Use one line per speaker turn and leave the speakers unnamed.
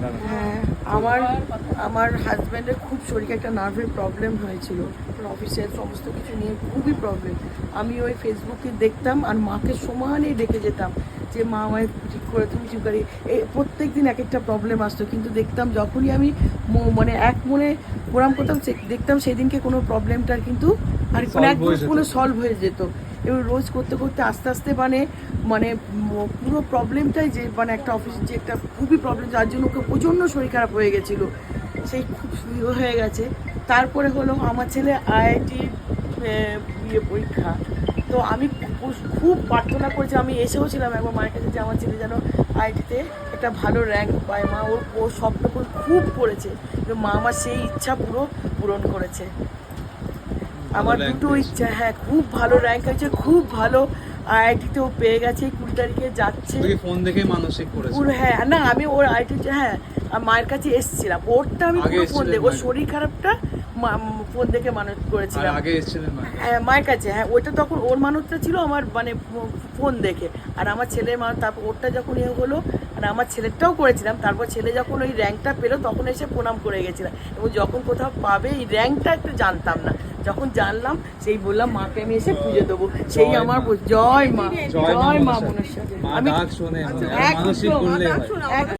হ্যাঁ আমার আমার হাজব্যান্ডের খুব শরীরে একটা নার্ভের প্রবলেম হয়েছিল। অফিসের সমস্ত কিছু নিয়ে খুবই প্রবলেম আমি ওই ফেসবুকে দেখতাম আর মাকে সমানেই দেখে যেতাম যে, মা, আমায় ঠিক করে তুমি ঠিক করে এই প্রত্যেক দিন এক একটা প্রবলেম আসতো। কিন্তু দেখতাম যখনই আমি মানে এক মনে প্রণাম করতাম দেখতাম সেদিনকে কোনো প্রবলেমটার কিন্তু আর একদম
হয়ে
কোনো সলভ হয়ে যেত। এবার রোজ করতে করতে আস্তে আস্তে মানে মানে পুরো প্রবলেমটাই যে মানে একটা অফিস যে একটা খুবই প্রবলেম যার জন্য ওকে প্রচণ্ড শরীর খারাপ হয়ে গেছিল। সেই খুব হয়ে গেছে। তারপরে হলো আমার ছেলে আইআইটি ইয়ে পরীক্ষা। তো আমি খুব প্রার্থনা করেছি আমি এসেও ছিলাম একবার মায়ের কাছে যে আমার ছেলে যেন আইআইটিতে একটা ভালো র্যাঙ্ক পায়। মা ওর ও স্বপ্ন খুব করেছে। মা আমার সেই ইচ্ছা পুরো পূরণ করেছে। আমার দুটো ইচ্ছা হ্যাঁ খুব ভালো র্যাঙ্ক হয়েছে খুব ভালো আইআইটিতেও পেয়ে গেছে কুড়ি তারিখে যাচ্ছে।
ফোন দেখে মানসিক করেছে?
পুরো হ্যাঁ না আমি ওর আইটি হ্যাঁ আর মায়ের কাছে এসেছিলাম। ওরটা আমি পুরো ফোন দেখে ওর শরীর খারাপটা ফোন দেখে মানুষ করেছিলাম।
আগে এসেছিলেন
হ্যাঁ মায়ের কাছে হ্যাঁ ওইটা তখন ওর মানুষটা ছিল আমার মানে ফোন দেখে। আর আমার ছেলের মানুষ তারপর ওরটা যখন ইয়ে হলো আর আমার ছেলেরটাও করেছিলাম তারপর ছেলে যখন ওই র্যাঙ্কটা পেল তখন এসে প্রণাম করে গেছিলাম। এবং যখন কোথাও পাবে এই র্যাঙ্কটা একটু জানতাম না। যখন জানলাম সেই বললাম মাকে আমি এসে পুজো দেবো। সেই আমার জয় মা
জয় মা মনুষ্য
আমি